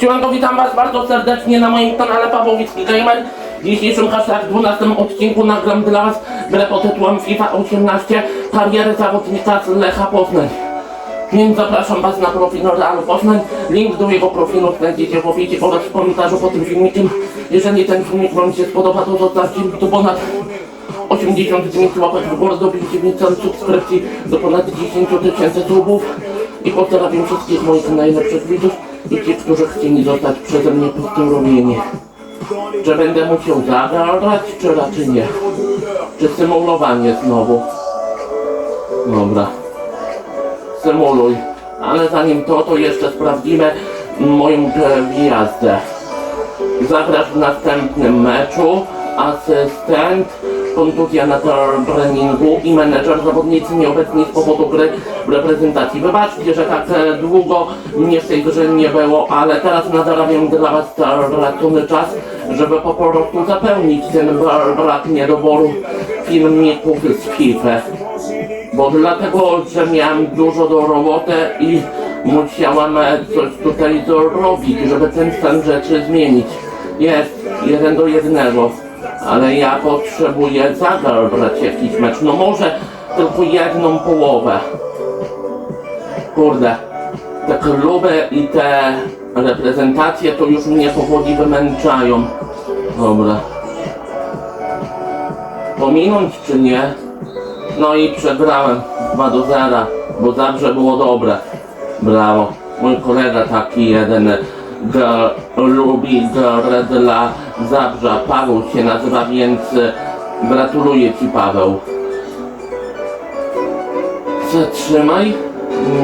Siemanko, witam was bardzo serdecznie na moim kanale Pawłowicki Gamer. W dzisiejszym hashtag 12 odcinku nagram dla was grę pod tytułem FIFA 18 kariery zawodnika z Lecha Poznań. Więc zapraszam was na profil Realu Poznań. Link do jego profilu znajdziecie w opisie oraz w komentarzu pod tym filmikiem. Jeżeli ten filmik wam się spodoba, to zostawcie mi tu ponad 89 łapek w górę, dobijcie mi subskrypcji do ponad 10 tysięcy subów i pozdrawiam wszystkich moich najlepszych widzów i ci, którzy chcieli zostać przeze mnie pozdrowieni. Czy będę musiał zagrać, czy raczej nie? Czy symulowanie znowu? Dobra. Symuluj. Ale zanim to, to jeszcze sprawdzimy moją gwiazdę zagrasz w następnym meczu, asystent, kontuzja na treningu i menedżer zawodnicy nieobecni z powodu gry w reprezentacji. Wybaczcie, że tak e, długo mnie w tej grze nie było, ale teraz nadarabiam dla was stracony czas, żeby po prostu zapełnić ten bra- brak niedoboru filmików z FIFA. Bo dlatego, że miałem dużo do roboty i musiałem e, coś tutaj zrobić, żeby ten stan rzeczy zmienić. Jest jeden do jednego, ale ja potrzebuję zagrać jakiś mecz. No może tylko jedną połowę. Kurde, te kluby i te reprezentacje to już mnie powoli wymęczają. Dobra. Pominąć czy nie? No i przegrałem 2 do 0, bo zawsze było dobre. Brawo. Mój kolega taki jeden g- lubi grę dla Zabrza. Paweł się nazywa, więc gratuluję Ci Paweł. Zatrzymaj?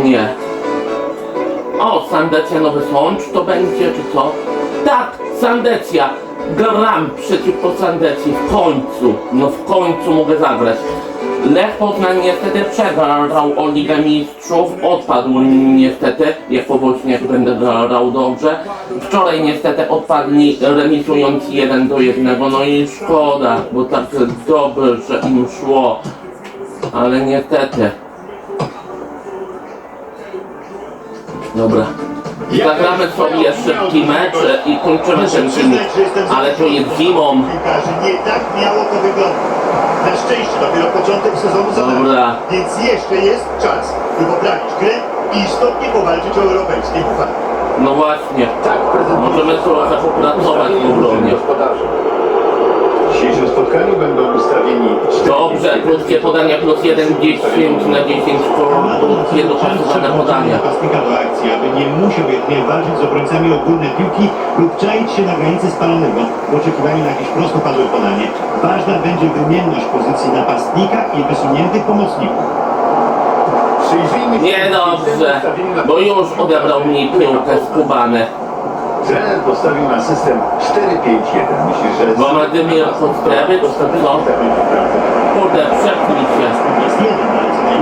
Nie. O, Sandecja Nowy Sącz to będzie, czy co? Tak, Sandecja. Gram przeciwko Sandecji w końcu. No w końcu mogę zagrać. Lech Poznań niestety przegrał o Ligę Mistrzów, odpadł niestety, jak po Woźniach będę grał dobrze. Wczoraj niestety odpadli remisując 1 do 1, no i szkoda, bo tak dobrze im szło. Ale niestety. Dobra. Zagramy sobie szybki mecz i kończymy ten film. Ale to jest zimą. Nie tak miało to wyglądać. Na szczęście dopiero początek sezonu za nami. Dobra. Więc jeszcze jest czas, by poprawić grę i istotnie powalczyć o europejskie puchary. No właśnie. Tak, prezentuje Możemy trochę popracować w obronie. gospodarzy. W dzisiejszym spotkaniu będą ustawieni Dobrze, krótkie podania plus 1, 10 na 10 krótkie dopasowane podania. napastnika do akcji, aby nie musiał jedynie walczyć z obrońcami ogólne piłki lub czaić się na granicy spalonego w oczekiwaniu na jakieś prostopadłe podanie. Ważna będzie wymienność pozycji napastnika i wysuniętych pomocników. Ustawieniu na- bo już odebrał mi piłkę z Kubany. Że postawił na system 4-5-1. Myślisz, że... Władimir Chodkiewicz, co? Kurde, przechwyć się.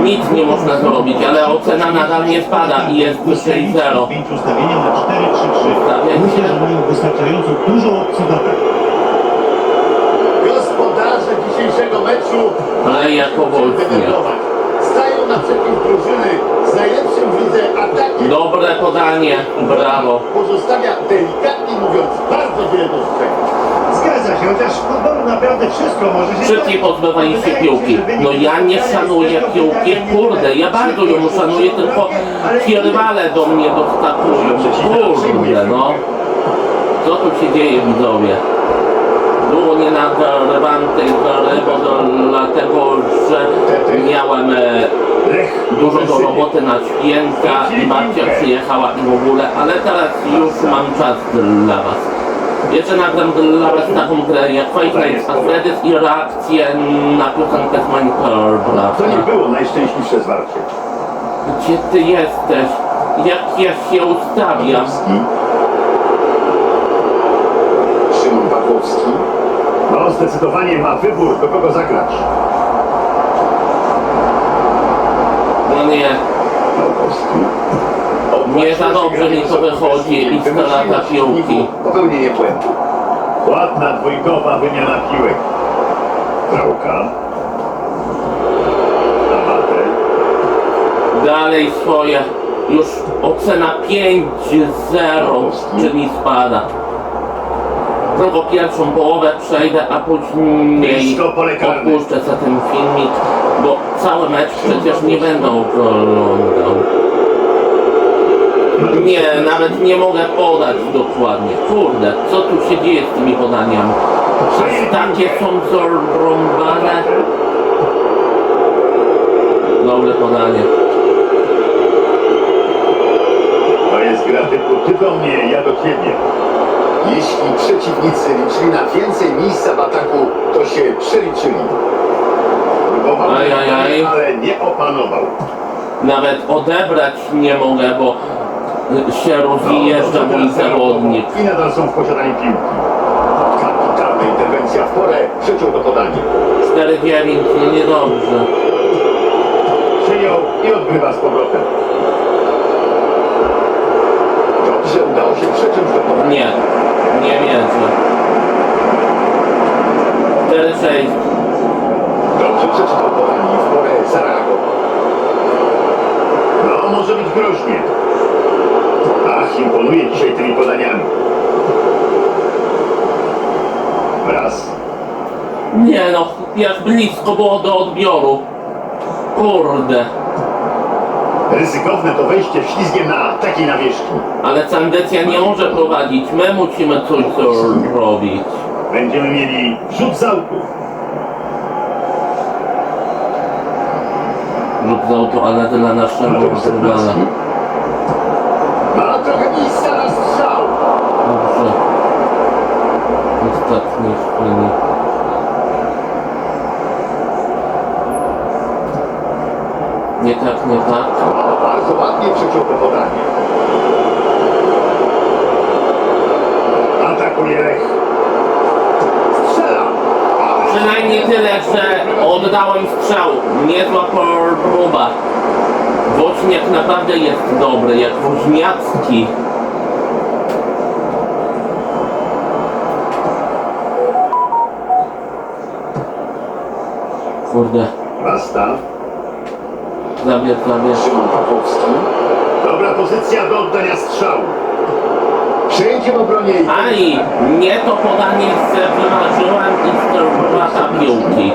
Nic nie można zrobić, ale ocena nadal nie spada i jest wyżej 0. Ustawienie na 4-3-3. Myślę, że mają wystarczająco dużo opcji do. Gospodarze dzisiejszego meczu... Ale jako wolfnie. Stają naprzeciw drużyny z najlepszym Dobre podanie, brawo. Pozostawia delikatnie mówiąc bardzo wiele do. Zgadza się, chociaż w futbolu naprawdę wszystko może się Szybciej pozbywali się piłki. No ja nie szanuję piłki, kurde, ja bardzo ją szanuję, tylko ci rywale do mnie doskakują. Kurde, no. Co tu się dzieje, widzowie? Długo nie nagrywam tej gry, bo to dlatego, że miałem e, dużo do roboty na święta i babcia przyjechała i w ogóle, ale teraz już mam czas dla was. Jeszcze nagram dla was taką grę jak Five Nights at Freddy's i reakcję na piosenkę z To nie było najszczęśliwsze zwarcie. Gdzie ty jesteś? Jak ja się ustawiam? Szymon Pawłowski. No, zdecydowanie ma wybór, do kogo zagrać. No nie. Nie za dobrze mi to wychodzi i strata piłki. Popełnienie błędu. Ładna dwójkowa wymiana piłek. Trałka. Amater. dalej swoje już ocena 5-0, czyli spada. Tylko pierwszą połowę przejdę, a później odpuszczę sobie ten filmik, bo cały mecz przecież nie będę oglądał. Nie, nawet nie mogę podać dokładnie. Kurde, co tu się dzieje z tymi podaniami? Takie są zarąbane? Dobre podanie. To jest gra typu ty do mnie, ja do ciebie. Jeśli przeciwnicy liczyli na więcej miejsca w nie opanował. Nawet odebrać nie mogę, bo się rozjeżdża No, mój zawodnik. I nadal są w posiadaniu piłki. Kapitalna interwencja w porę przeciął to podanie. 4-9, no niedobrze. Przyjął i odgrywa z powrotem. Dobrze udało się przeciąć to podanie. Nie, nie wierzę. 4-6. Dobrze przeczytał podanie porę zareagował. No, może być groźnie. Ach, imponuje dzisiaj tymi podaniami. Raz. Nie no, jak blisko było do odbioru. Kurde. Ryzykowne to wejście ślizgiem na takiej nawierzchni. Ale Sandecja nie może prowadzić, my musimy coś zrobić. Będziemy mieli rzut z Lub z auto, ale dla naszego rywala. Ma trochę miejsca na strzał. Dobrze. Ostatni chwili. Nie tak, nie tak. O, bardzo ładnie przeciął to podanie. Atakuje Lech. Przynajmniej tyle, że oddałem strzał. Niezła próba. Woźniak naprawdę jest dobry, jak Woźniacki. Kurde, Basta. zabierz, zabierz. Szymon Pawłowski. Dobra pozycja do oddania strzału. Przejdzie w obronie i Aj, nie to podanie se wymarzyłem i strata piłki.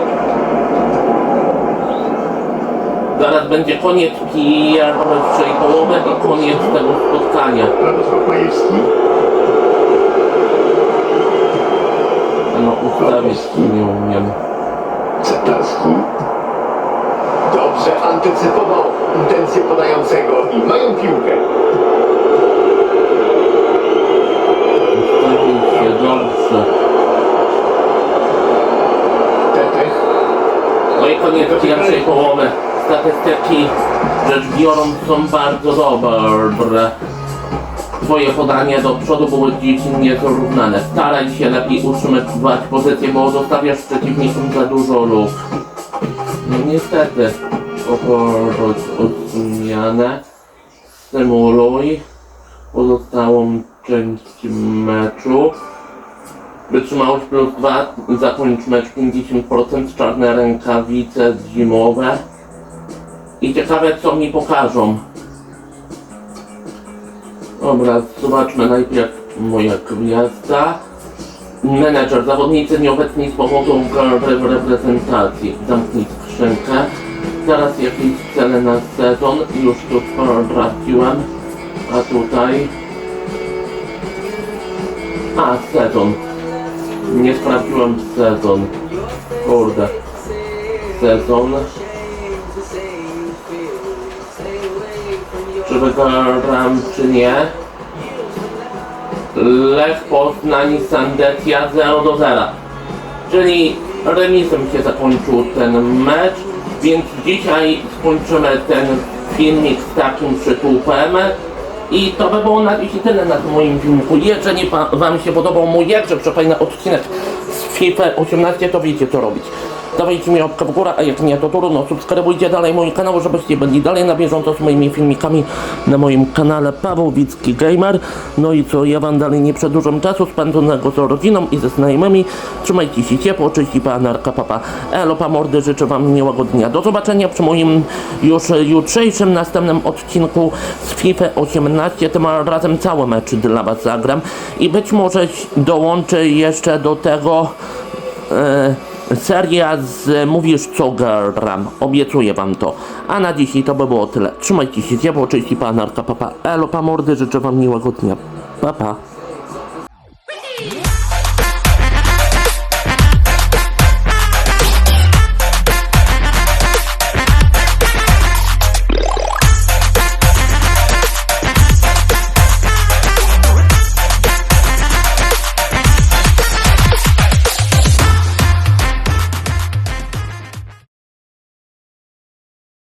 Zaraz będzie koniec pierwszej połowy i koniec tego spotkania. Radosław Majewski. No ustawić nie umiem. Cetarski. Dobrze antycypował intencje podającego i mają piłkę. Ustawić się dobrze. Tetech. No i koniec pierwszej połowy. Statystyki rzecz biorąc są bardzo dobre. Twoje podanie do przodu było dziś niezrównane. Staraj się lepiej utrzymywać pozycję, bo zostawiasz przeciwnikom za dużo luk. No niestety, poprowadź o zmianę. Symuluj pozostałą część meczu. Wytrzymałość plus 2, zakończ mecz 50%, czarne rękawice zimowe. I ciekawe co mi pokażą. Dobra, zobaczmy najpierw moja gwiazda. Menedżer, zawodnicy nieobecni z powodu w reprezentacji. Zamknij skrzynkę. Teraz jakieś cele na sezon. Już tu sprawdziłem. A tutaj... A, sezon. Nie sprawdziłem sezon. Kurde. Sezon. Czy wygram, czy nie? Lech Poznań Sandecja 0 do 0. Czyli remisem się zakończył ten mecz, więc dzisiaj skończymy ten filmik z takim przytupem. I to by było na dzisiaj tyle na tym moim filmiku. Jeżeli Wam się podobał mój jakże przefajny odcinek z FIFA 18, to wiecie co robić. Dawajcie mi łapkę w górę, a jak nie to trudno, subskrybujcie dalej mój kanał, żebyście byli dalej na bieżąco z moimi filmikami na moim kanale Paweł Wicki Gamer. No i co, ja wam dalej nie przedłużam czasu spędzonego z rodziną i ze znajomymi. Trzymajcie się ciepło, cześć i panarka, papa. Elo, pa mordy, życzę wam miłego dnia. Do zobaczenia przy moim już jutrzejszym następnym odcinku z FIFA 18. Tym razem cały mecz dla was zagram i być może dołączę jeszcze do tego e, seria z Mówisz co gram. Obiecuję wam to. A na dzisiaj to by było tyle. Trzymajcie się ciepło, cześć i panarka, papa. Elo, pa mordy, życzę wam miłego dnia. Papa. Pa.